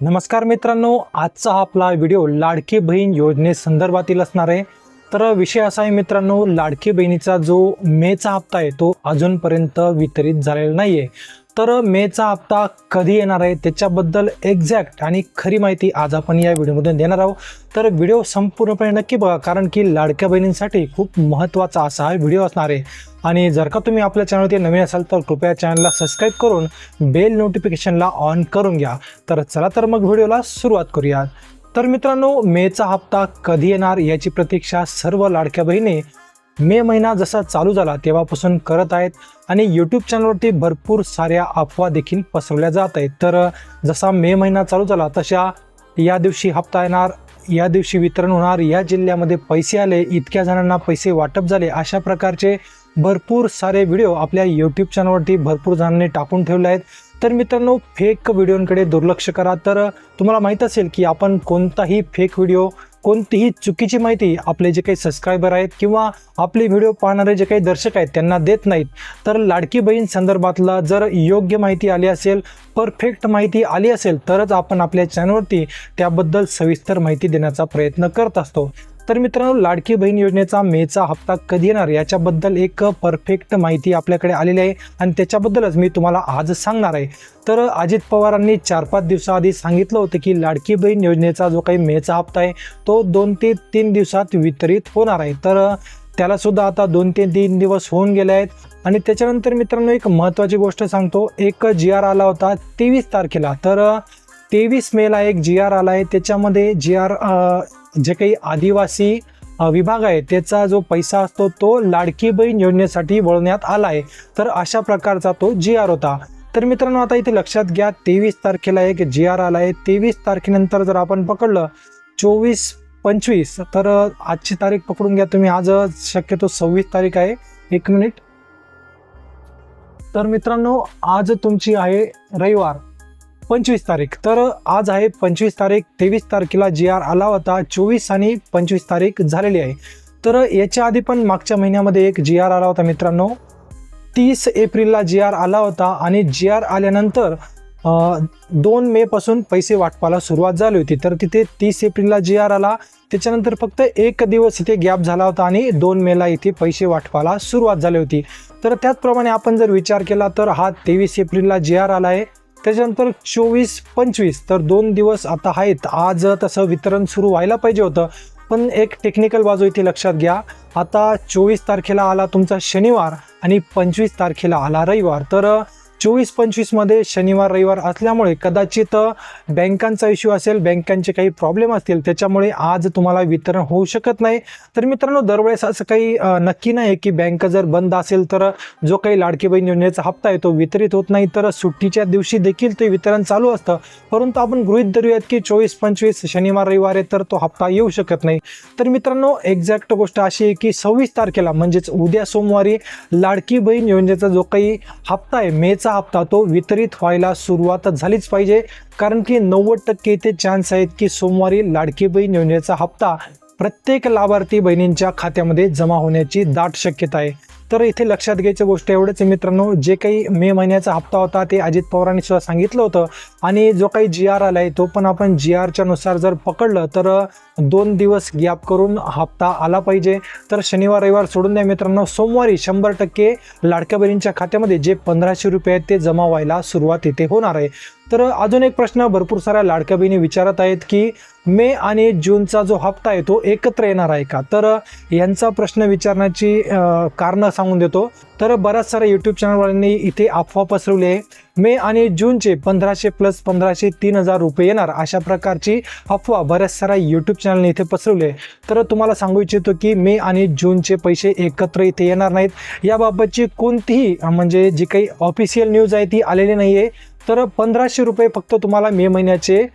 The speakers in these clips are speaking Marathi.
नमस्कार मित्रांनो आजचा हा आपला व्हिडिओ लाडकी बहीण योजनेसंदर्भातील असणार आहे. तर विषय असा आहे मित्रांनो लाडकी बहिणीचा जो मेचा हप्ता आहे तो अजूनपर्यंत वितरित झालेला नाही आहे तर मेचा हप्ता कधी येणार आहे? त्याच्याबद्दल एक्झॅक्ट आणि खरी माहिती आज आपण या व्हिडिओमधून देणार आहोत. तर व्हिडिओ संपूर्णपणे नक्की बघा कारण की लाडक्या बहिणींसाठी खूप महत्त्वाचा असा हा व्हिडिओ असणार आहे. आणि जर का तुम्ही आपल्या चॅनलवरती नवीन असाल तर कृपया चॅनलला सबस्क्राईब करून बेल नोटिफिकेशनला ऑन करून घ्या. तर चला तर मग व्हिडिओला सुरुवात करूया तर मित्रांनो मेचा हप्ता कधी येणार याची प्रतीक्षा सर्व लाडक्या बहिणी मे महिना जसा चालू झाला तेव्हापासून करत आहेत आणि यूट्यूब चॅनलवरती भरपूर साऱ्या अफवा देखील पसरवल्या जात आहेत. तर जसा मे महिना चालू झाला तशा या दिवशी हप्ता येणार या दिवशी वितरण होणार या जिल्ह्यामध्ये पैसे आले इतक्या जणांना पैसे वाटप झाले अशा प्रकारचे भरपूर सारे व्हिडिओ आपल्या यूट्यूब चॅनलवरती भरपूर जणांनी टाकून ठेवले आहेत. तर मित्रांनो फेक व्हिडिओंकडे दुर्लक्ष करा. तर तुम्हाला माहीत असेल की आपण कोणताही फेक व्हिडिओ कोणतीही चुकीची माहिती आपले जे काही सबस्क्रायबर आहेत किंवा आपले व्हिडिओ पाहणारे जे काही दर्शक आहेत त्यांना देत नाहीत तर लाडकी बहीण संदर्भातला जर योग्य माहिती आली असेल परफेक्ट माहिती आली असेल तरच आपण आपल्या चॅनलवरती त्याबद्दल सविस्तर माहिती देण्याचा प्रयत्न करत असतो. तर मित्रांनो लाडकी बहीण योजनेचा मेचा हप्ता कधी येणार? याच्याबद्दल एक परफेक्ट माहिती आपल्याकडे आलेली आहे आणि त्याच्याबद्दलच मी तुम्हाला आज सांगणार आहे. तर अजित पवारांनी चार पाच दिवसाआधी सांगितलं होतं की लाडकी बहीण योजनेचा जो काही मेचा हप्ता आहे तो दोन ते तीन दिवसात वितरित होणार आहे. तर त्याला सुद्धा आता दोन ते तीन दिवस होऊन गेले आहेत. आणि त्याच्यानंतर मित्रांनो एक महत्त्वाची गोष्ट सांगतो. एक जी आर आला होता तेवीस तारखेला. तर तेवीस मेला एक जी आर आला आहे. त्याच्यामध्ये जी आर जे काही आदिवासी विभाग आहे त्याचा जो पैसा असतो तो लाडकी बहीण योजनेसाठी वळवण्यात आला आहे. तर अशा प्रकारचा तो जी आर होता. तर मित्रांनो आता इथे लक्षात घ्या तेवीस तारखेला एक जी आर आला आहे. तेवीस तारखेनंतर जर आपण पकडलं चोवीस पंचवीस तर आजची तारीख पकडून घ्या तुम्ही. आज शक्यतो सव्वीस तारीख आहे. एक मिनिट. तर मित्रांनो आज तुमची आहे रविवार. पंचवीस तारीख. तर आज आहे पंचवीस तारीख तेवीस तारखेला जी आर आला होता. चोवीस आणि पंचवीस तारीख झालेली आहे. तर याच्या आधी पण मागच्या महिन्यामध्ये एक जी आर आला होता मित्रांनो. तीस एप्रिलला जी आर आला होता आणि जी आर आल्यानंतर दोन मे पासून पैसे वाटपाला सुरुवात झाली होती. तर तिथे तीस एप्रिलला जी आर आला. त्याच्यानंतर फक्त एक दिवस इथे गॅप झाला होता आणि दोन मेला इथे पैसे वाटपाला सुरुवात झाली होती. तर त्याचप्रमाणे आपण जर विचार केला तर हा तेवीस एप्रिलला जी आर आला आहे. त्याच्यानंतर चोवीस पंचवीस. तर दोन दिवस आता आहेत. आज तसं वितरण सुरू व्हायला पाहिजे होतं. पण एक टेक्निकल बाजू इथे लक्षात घ्या. आता चोवीस तारखेला आला तुमचा शनिवार आणि पंचवीस तारखेला आला रविवार. तर चोवीस पंचवीसमध्ये शनिवार रविवार असल्यामुळे कदाचित बँकांचा इश्यू असेल बँकांचे काही प्रॉब्लेम असतील त्याच्यामुळे आज तुम्हाला वितरण होऊ शकत नाही. तर मित्रांनो दरवेळेस असं काही नक्की नाही की बँक जर बंद असेल तर जो काही लाडकी बहीण योजनेचा हप्ता आहे तो वितरित होत नाही तर सुट्टीच्या दिवशी देखील ते वितरण चालू असतं. परंतु आपण गृहित धरूयात की चोवीस पंचवीस शनिवार रविवार आहे तर तो हप्ता येऊ शकत नाही. तर मित्रांनो एक्झॅक्ट गोष्ट अशी आहे की सव्वीस तारखेला म्हणजेच उद्या सोमवारी लाडकी बहीण योजनेचा जो काही हप्ता आहे मेचा हप्ता तो वितरित व्हायला सुरुवात झालीच पाहिजे. कारण की नव्वद टक्के ते चान्स आहेत की सोमवारी लाडकी बहीण योजनेचा हप्ता प्रत्येक लाभार्थी बहिणींच्या खात्यामध्ये जमा होण्याची दाट शक्यता आहे. तर इथे लक्षात घ्यायची गोष्ट एवढंच मित्रांनो जे काही मे महिन्याचा हप्ता होता ते अजित पवारांनी सुद्धा सांगितलं होतं. आणि जो काही जी आर आला आहे तो पण आपण जी आरच्या नुसार जर पकडलं तर दोन दिवस गॅप करून हप्ता आला पाहिजे. तर शनिवार रविवार सोडून द्या मित्रांनो सोमवारी शंभर टक्के लाडक्या बहिणींच्या खात्यामध्ये जे पंधराशे रुपये आहेत ते जमा व्हायला सुरुवात इथे होणार आहे. तर अजून एक प्रश्न भरपूर साऱ्या लाडक्या बहिणी विचारत आहेत की मे आणि जूनचा जो हप्ता आहे तो एकत्र येणार आहे का? तर यांचा प्रश्न विचारण्याची कारणं सांगून देतो. तर बऱ्याच साऱ्या यूट्यूब चॅनलवाल्यांनी इथे अफवा पसरवली आहे. मे आणि जूनचे पंधराशे प्लस पंधराशे तीन हजार रुपये येणार अशा प्रकारची अफवा बऱ्याच साऱ्या यूट्यूब चॅनलने इथे पसरवली आहे. तर तुम्हाला सांगू इच्छितो की मे आणि जूनचे पैसे एकत्र इथे येणार नाहीत. याबाबतची कोणतीही म्हणजे जी काही ऑफिशियल न्यूज आहे ती आलेली नाही आहे तर पंधराशे रुपये फक्त तुम्हाला मे महिन्याचे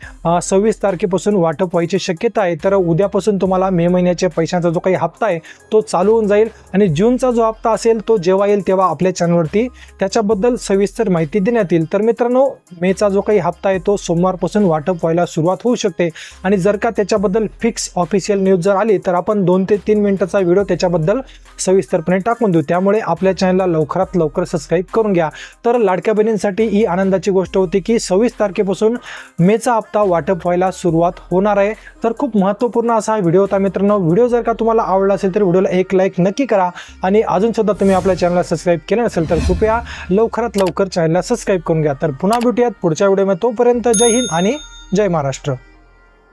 सव्वीस तारखेपासून वाटप व्हायची शक्यता आहे. तर उद्यापासून तुम्हाला मे महिन्याच्या पैशांचा जो काही हप्ता आहे तो चालू होऊन जाईल. आणि जूनचा जो हप्ता असेल तो जेव्हा येईल तेव्हा आपल्या चॅनलवरती त्याच्याबद्दल सविस्तर माहिती देण्यात येईल. तर मित्रांनो मेचा जो काही हप्ता आहे तो सोमवारपासून वाटप व्हायला सुरुवात होऊ शकते. आणि जर का त्याच्याबद्दल फिक्स ऑफिशियल न्यूज जर आली तर आपण दोन ते तीन मिनिटाचा व्हिडिओ त्याच्याबद्दल सविस्तरपणे टाकून देऊ. त्यामुळे आपल्या चॅनलला लवकरात लवकर सबस्क्राईब करून घ्या. तर लाडक्या बहिणींसाठी ही आनंदाची गोष्ट गोष्ट होती की सव्वीस तारखेपासून मेचा हप्ता वाटप व्हायला सुरुवात होणार आहे. तर खूप महत्त्वपूर्ण असा व्हिडिओ होता मित्रांनो. व्हिडिओ जर का तुम्हाला आवडला असेल तर व्हिडिओला एक लाईक नक्की करा आणि अजूनसुद्धा तुम्ही आपल्या चॅनलला सबस्क्राईब केलं नसेल तर कृपया लवकरात लवकर चॅनलला सबस्क्राईब करून घ्या. तर पुन्हा भेटूयात पुढच्या व्हिडिओमध्ये तोपर्यंत जय हिंद आणि जय महाराष्ट्र.